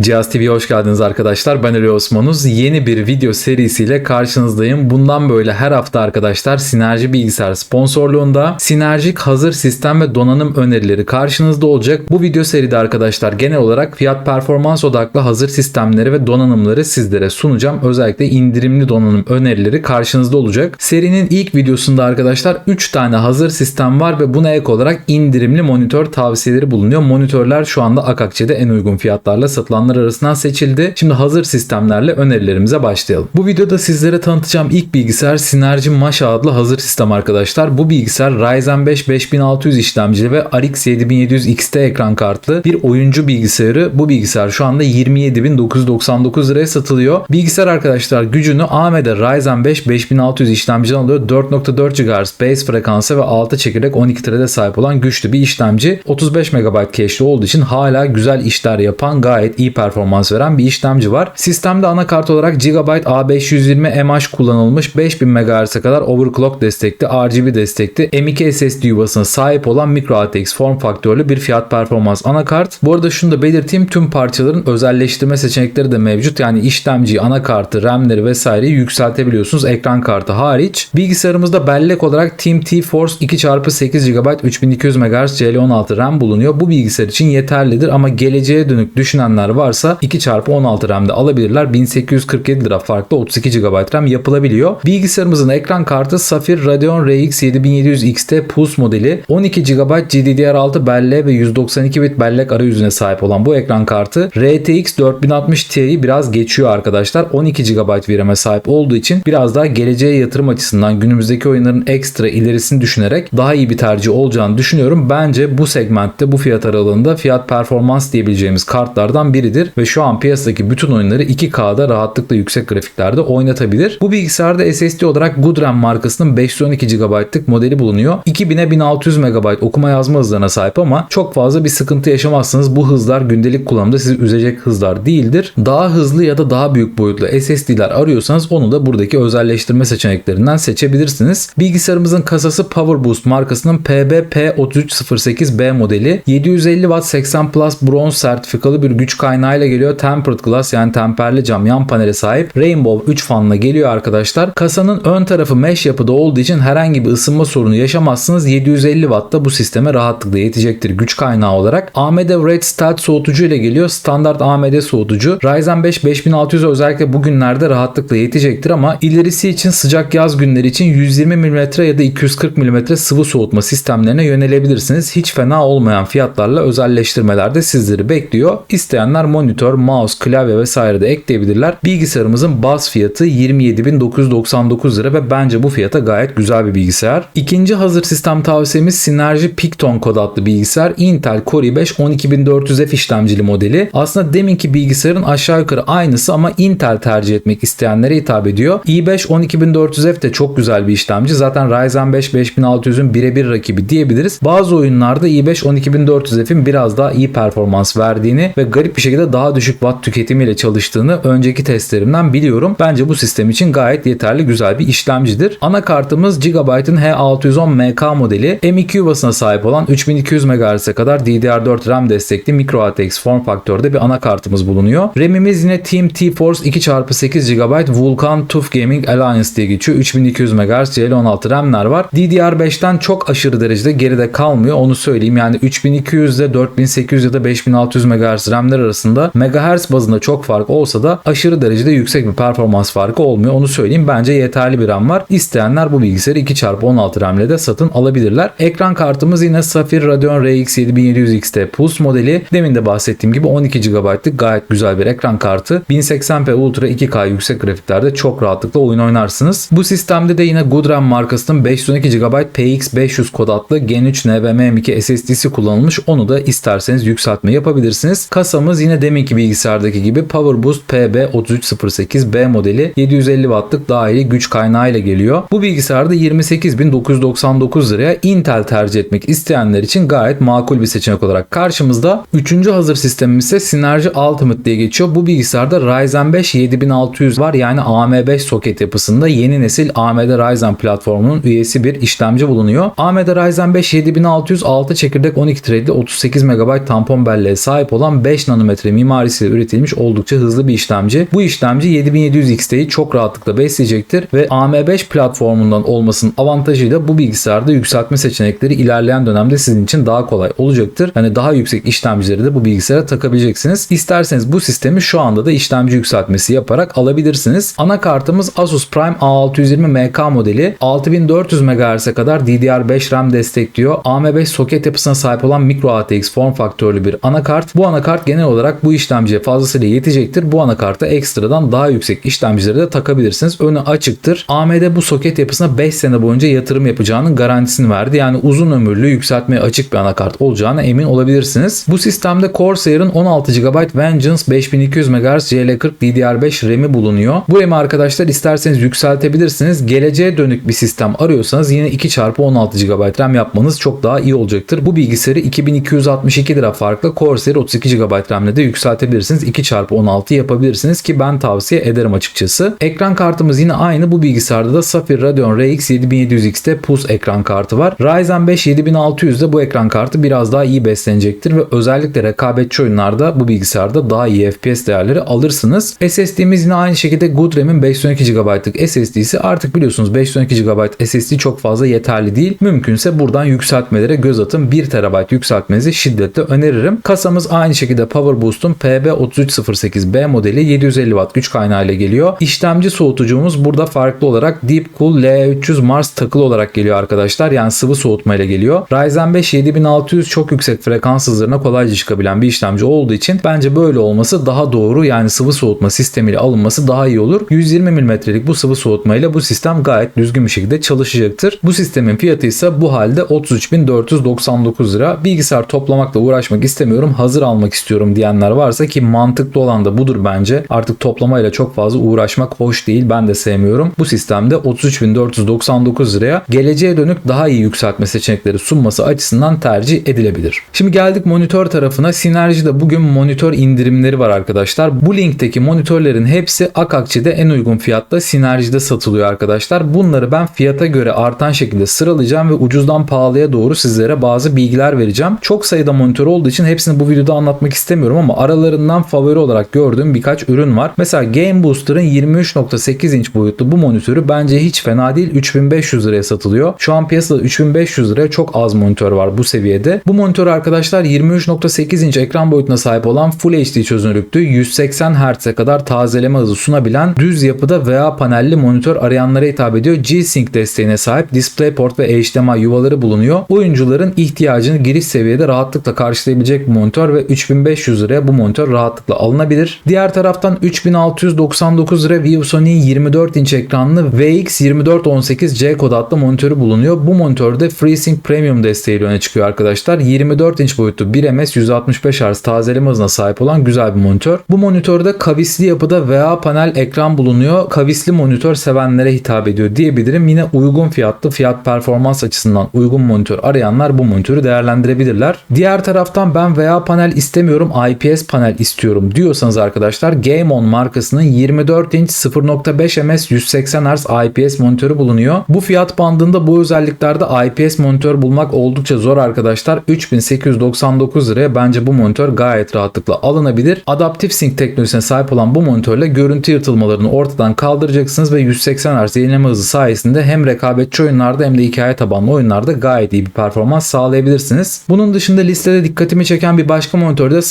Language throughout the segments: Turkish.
Cihaz TV'ye hoş geldiniz arkadaşlar. Ben Ali Osmanuz. Yeni bir video serisiyle karşınızdayım. Bundan böyle her hafta arkadaşlar Sinerji Bilgisayar sponsorluğunda sinerjik hazır sistem ve donanım önerileri karşınızda olacak. Bu video seride arkadaşlar genel olarak fiyat performans odaklı hazır sistemleri ve donanımları sizlere sunacağım. Özellikle indirimli donanım önerileri karşınızda olacak. Serinin ilk videosunda arkadaşlar 3 tane hazır sistem var ve buna ek olarak indirimli monitör tavsiyeleri bulunuyor. Monitörler şu anda Akakçe'de en uygun fiyatlarla satılan olanlar arasından seçildi. Şimdi hazır sistemlerle önerilerimize başlayalım. Bu videoda sizlere tanıtacağım ilk bilgisayar Synergy Masha adlı hazır sistem arkadaşlar. Bu bilgisayar Ryzen 5 5600 işlemcili ve RX 7700 XT ekran kartlı bir oyuncu bilgisayarı. Bu bilgisayar şu anda 27.999 liraya satılıyor. Bilgisayar arkadaşlar gücünü AMD Ryzen 5 5600 işlemciden alıyor. 4.4 GHz base frekansı ve 6 çekirdek 12 thread'e sahip olan güçlü bir işlemci. 35 MB cache'li olduğu için hala güzel işler yapan gayet iyi performans veren bir işlemci var. Sistemde anakart olarak Gigabyte A520 MH kullanılmış 5000 MHz'e kadar overclock destekli, RGB destekli M.2 SSD yuvasına sahip olan micro ATX form faktörlü bir fiyat performans anakart. Bu arada şunu da belirteyim tüm parçaların özelleştirme seçenekleri de mevcut. Yani işlemciyi, anakartı, RAM'leri vesaireyi yükseltebiliyorsunuz ekran kartı hariç. Bilgisayarımızda bellek olarak Team T-Force 2x8 GB 3200 MHz CL16 RAM bulunuyor. Bu bilgisayar için yeterlidir ama geleceğe dönük düşünenler var varsa 2x16 RAM'de alabilirler. 1847 lira farklı 32 GB RAM yapılabiliyor. Bilgisayarımızın ekran kartı Safir Radeon RX 7700 XT Pulse modeli 12 GB GDDR6 belleğe ve 192 bit bellek arayüzüne sahip olan bu ekran kartı RTX 4060 Ti'yi biraz geçiyor arkadaşlar. 12 GB VRAM'e sahip olduğu için biraz daha geleceğe yatırım açısından günümüzdeki oyunların ekstra ilerisini düşünerek daha iyi bir tercih olacağını düşünüyorum. Bence bu segmentte bu fiyat aralığında fiyat performans diyebileceğimiz kartlardan biridir grafiklidir ve şu an piyasadaki bütün oyunları 2K'da rahatlıkla yüksek grafiklerde oynatabilir. Bu bilgisayarda SSD olarak Goodram markasının 512 GB'lık modeli bulunuyor. 2000'e 1600 MB okuma yazma hızlarına sahip ama çok fazla bir sıkıntı yaşamazsınız. Bu hızlar gündelik kullanımda sizi üzecek hızlar değildir. Daha hızlı ya da daha büyük boyutlu SSD'ler arıyorsanız onu da buradaki özelleştirme seçeneklerinden seçebilirsiniz. Bilgisayarımızın kasası PowerBoost markasının PBP3308B modeli 750 Watt 80 Plus bronz sertifikalı bir güç kaynağı kaynağıyla geliyor. Tempered glass yani temperli cam yan panele sahip. Rainbow 3 fanla geliyor arkadaşlar. Kasanın ön tarafı mesh yapıda olduğu için herhangi bir ısınma sorunu yaşamazsınız. 750 Watt'ta bu sisteme rahatlıkla yetecektir güç kaynağı olarak. AMD Red Stealth soğutucu ile geliyor. Standart AMD soğutucu. Ryzen 5 5600 özellikle bugünlerde rahatlıkla yetecektir ama ilerisi için sıcak yaz günleri için 120 mm ya da 240 mm sıvı soğutma sistemlerine yönelebilirsiniz. Hiç fena olmayan fiyatlarla özelleştirmeler de sizleri bekliyor. İsteyenler monitör, mouse, klavye vesaire de ekleyebilirler. Bilgisayarımızın baz fiyatı 27.999 lira ve bence bu fiyata gayet güzel bir bilgisayar. İkinci hazır sistem tavsiyemiz Synergy Picton kod adlı bilgisayar. Intel Core i5 12400F işlemcili modeli. Aslında deminki bilgisayarın aşağı yukarı aynısı ama Intel tercih etmek isteyenlere hitap ediyor. i5 12400F de çok güzel bir işlemci. Zaten Ryzen 5 5600'ün birebir rakibi diyebiliriz. Bazı oyunlarda i5 12400F'in biraz daha iyi performans verdiğini ve garip bir şekilde daha düşük watt tüketimiyle çalıştığını önceki testlerimden biliyorum. Bence bu sistem için gayet yeterli güzel bir işlemcidir. Anakartımız Gigabyte'ın H610MK modeli M2 yuvasına sahip olan 3200 MHz'e kadar DDR4 RAM destekli micro ATX form faktörde bir anakartımız bulunuyor. RAM'imiz yine Team T-Force 2x8 GB Vulkan TUF Gaming Alliance diye geçiyor. 3200 MHz CL16 RAM'ler var. DDR5'ten çok aşırı derecede geride kalmıyor onu söyleyeyim. Yani 3200 ile 4800 ya da 5600 MHz RAM'ler arasında arasında megahertz bazında çok fark olsa da aşırı derecede yüksek bir performans farkı olmuyor. Onu söyleyeyim. Bence yeterli bir RAM var. İsteyenler bu bilgisayarı 2x16 RAM ile de satın alabilirler. Ekran kartımız yine Safir Radeon RX 7700 XT Plus modeli. Demin de bahsettiğim gibi 12 GB'lık gayet güzel bir ekran kartı. 1080p Ultra 2K yüksek grafiklerde çok rahatlıkla oyun oynarsınız. Bu sistemde de yine Goodram markasının 512 GB PX500 kod adlı Gen 3 NVMe M2 SSD'si kullanılmış. Onu da isterseniz yükseltme yapabilirsiniz. Kasamız yine deminki bilgisayardaki gibi PowerBoost PB3308B modeli 750 wattlık dahili güç kaynağı ile geliyor. Bu bilgisayarda 28.999 liraya Intel tercih etmek isteyenler için gayet makul bir seçenek olarak karşımızda. Üçüncü hazır sistemimiz ise Synergy Ultimate diye geçiyor. Bu bilgisayarda Ryzen 5 7600 var yani AM5 soket yapısında yeni nesil AMD Ryzen platformunun üyesi bir işlemci bulunuyor. AMD Ryzen 5 7600 6 çekirdek 12 threadli 38 MB tampon belleğe sahip olan 5 nanometre nanometre mimarisiyle üretilmiş oldukça hızlı bir işlemci. Bu işlemci 7700 XT'yi çok rahatlıkla besleyecektir ve AM5 platformundan olmasının avantajıyla bu bilgisayarda yükseltme seçenekleri ilerleyen dönemde sizin için daha kolay olacaktır. Yani daha yüksek işlemcileri de bu bilgisayara takabileceksiniz. İsterseniz bu sistemi şu anda da işlemci yükseltmesi yaparak alabilirsiniz. Anakartımız Asus Prime A620 MK modeli 6400 MHz'e kadar DDR5 RAM destekliyor. AM5 soket yapısına sahip olan micro ATX form faktörlü bir anakart. Bu anakart genel olarak bu işlemciye fazlasıyla yetecektir. Bu anakarta ekstradan daha yüksek işlemcileri de takabilirsiniz. Önü açıktır. AMD bu soket yapısına 5 sene boyunca yatırım yapacağının garantisini verdi. Yani uzun ömürlü yükseltmeye açık bir anakart olacağına emin olabilirsiniz. Bu sistemde Corsair'ın 16 GB Vengeance 5200 MHz CL40 DDR5 RAM'i bulunuyor. Bu RAM'i arkadaşlar isterseniz yükseltebilirsiniz. Geleceğe dönük bir sistem arıyorsanız yine 2x16 GB RAM yapmanız çok daha iyi olacaktır. Bu bilgisayarı 2262 lira farklı Corsair 32 GB RAM'le de yükseltebilirsiniz. 2x16 yapabilirsiniz ki ben tavsiye ederim açıkçası. Ekran kartımız yine aynı. Bu bilgisayarda da Sapphire Radeon RX 7700X'te PUS ekran kartı var. Ryzen 5 7600'de bu ekran kartı biraz daha iyi beslenecektir ve özellikle rekabetçi oyunlarda bu bilgisayarda daha iyi FPS değerleri alırsınız. SSD'miz yine aynı şekilde Good RAM'in 512 GB'lık SSD'si. Artık biliyorsunuz 512 GB SSD çok fazla yeterli değil. Mümkünse buradan yükseltmelere göz atın. 1 TB yükseltmenizi şiddetle öneririm. Kasamız aynı şekilde Power Boost'un PB3308B modeli 750 Watt güç kaynağı ile geliyor. İşlemci soğutucumuz burada farklı olarak Deep Cool L300 Mars takılı olarak geliyor arkadaşlar. Yani sıvı soğutma ile geliyor. Ryzen 5 7600 çok yüksek frekans hızlarına kolayca çıkabilen bir işlemci olduğu için bence böyle olması daha doğru. Yani sıvı soğutma sistemiyle alınması daha iyi olur. 120 mm'lik bu sıvı soğutma ile bu sistem gayet düzgün bir şekilde çalışacaktır. Bu sistemin fiyatı ise bu halde 33.499 lira. Bilgisayar toplamakla uğraşmak istemiyorum. Hazır almak istiyorum diyenler varsa ki mantıklı olan da budur bence. Artık toplamayla çok fazla uğraşmak hoş değil. Ben de sevmiyorum. Bu sistemde 33.499 liraya geleceğe dönük daha iyi yükseltme seçenekleri sunması açısından tercih edilebilir. Şimdi geldik monitör tarafına. Synergy'de bugün monitör indirimleri var arkadaşlar. Bu linkteki monitörlerin hepsi Akakçe'de en uygun fiyatta Synergy'de satılıyor arkadaşlar. Bunları ben fiyata göre artan şekilde sıralayacağım ve ucuzdan pahalıya doğru sizlere bazı bilgiler vereceğim. Çok sayıda monitör olduğu için hepsini bu videoda anlatmak istemiyorum ama aralarından favori olarak gördüğüm birkaç ürün var. Mesela Game Booster'ın 23.8 inç boyutlu bu monitörü bence hiç fena değil. 3500 liraya satılıyor. Şu an piyasada 3500 liraya çok az monitör var bu seviyede. Bu monitör arkadaşlar 23.8 inç ekran boyutuna sahip olan Full HD çözünürlüklü 180 Hz'e kadar tazeleme hızı sunabilen düz yapıda VA panelli monitör arayanlara hitap ediyor. G-Sync desteğine sahip DisplayPort ve HDMI yuvaları bulunuyor. Oyuncuların ihtiyacını giriş seviyede rahatlıkla karşılayabilecek bir monitör ve 3500 liraya bu monitör rahatlıkla alınabilir. Diğer taraftan 3699 lira ViewSony'in 24 inç ekranlı VX2418C kod adlı monitörü bulunuyor. Bu monitörde FreeSync Premium desteğiyle öne çıkıyor arkadaşlar. 24 inç boyutlu 1 ms 165 Hz tazeleme hızına sahip olan güzel bir monitör. Bu monitörde kavisli yapıda VA panel ekran bulunuyor. Kavisli monitör sevenlere hitap ediyor diyebilirim. Yine uygun fiyatlı fiyat performans açısından uygun monitör arayanlar bu monitörü değerlendirebilirler. Diğer taraftan ben VA panel istemiyorum IPS panel istiyorum diyorsanız arkadaşlar Game On markasının 24 inç 0.5 ms 180 Hz IPS monitörü bulunuyor. Bu fiyat bandında bu özelliklerde IPS monitör bulmak oldukça zor arkadaşlar. 3899 liraya bence bu monitör gayet rahatlıkla alınabilir. Adaptif Sync teknolojisine sahip olan bu monitörle görüntü yırtılmalarını ortadan kaldıracaksınız ve 180 Hz yenileme hızı sayesinde hem rekabetçi oyunlarda hem de hikaye tabanlı oyunlarda gayet iyi bir performans sağlayabilirsiniz. Bunun dışında listede dikkatimi çeken bir başka monitör de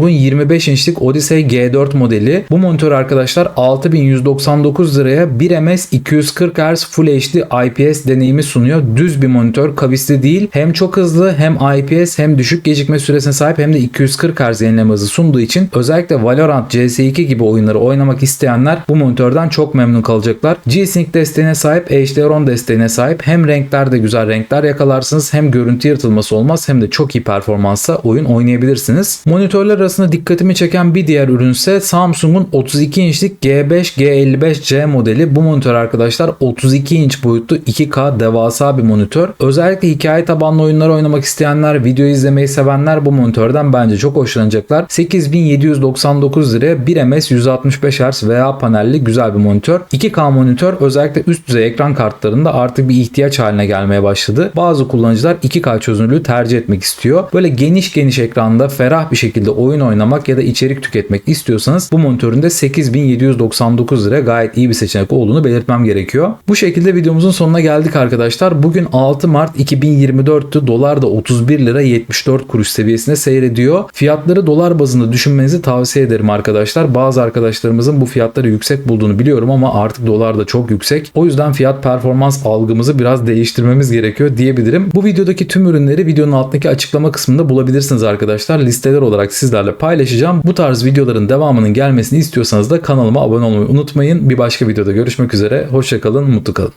Samsung'un 25 inçlik Odyssey G4 modeli. Bu monitör arkadaşlar 6199 liraya 1 ms 240 Hz Full HD IPS deneyimi sunuyor. Düz bir monitör, kavisli değil. Hem çok hızlı hem IPS hem düşük gecikme süresine sahip hem de 240 Hz yenileme hızı sunduğu için özellikle Valorant, CS2 gibi oyunları oynamak isteyenler bu monitörden çok memnun kalacaklar. G-Sync desteğine sahip, HDR10 desteğine sahip. Hem renklerde güzel renkler yakalarsınız hem görüntü yırtılması olmaz hem de çok iyi performansa oyun oynayabilirsiniz. Monitörler arasında dikkatimi çeken bir diğer ürün ise Samsung'un 32 inçlik G5 G55C modeli. Bu monitör arkadaşlar 32 inç boyutlu 2K devasa bir monitör. Özellikle hikaye tabanlı oyunlar oynamak isteyenler, video izlemeyi sevenler bu monitörden bence çok hoşlanacaklar. 8799 liraya 1 ms 165 Hz VA panelli güzel bir monitör. 2K monitör özellikle üst düzey ekran kartlarında artık bir ihtiyaç haline gelmeye başladı. Bazı kullanıcılar 2K çözünürlüğü tercih etmek istiyor. Böyle geniş geniş ekranda ferah bir şekilde oyun oyun oynamak ya da içerik tüketmek istiyorsanız bu monitörün de 8799 lira gayet iyi bir seçenek olduğunu belirtmem gerekiyor. Bu şekilde videomuzun sonuna geldik arkadaşlar. Bugün 6 Mart 2024'tü. Dolar da 31 lira 74 kuruş seviyesinde seyrediyor. Fiyatları dolar bazında düşünmenizi tavsiye ederim arkadaşlar. Bazı arkadaşlarımızın bu fiyatları yüksek bulduğunu biliyorum ama artık dolar da çok yüksek. O yüzden fiyat performans algımızı biraz değiştirmemiz gerekiyor diyebilirim. Bu videodaki tüm ürünleri videonun altındaki açıklama kısmında bulabilirsiniz arkadaşlar. Listeler olarak sizlerle paylaşacağım. Bu tarz videoların devamının gelmesini istiyorsanız da kanalıma abone olmayı unutmayın. Bir başka videoda görüşmek üzere. Hoşçakalın, mutlu kalın.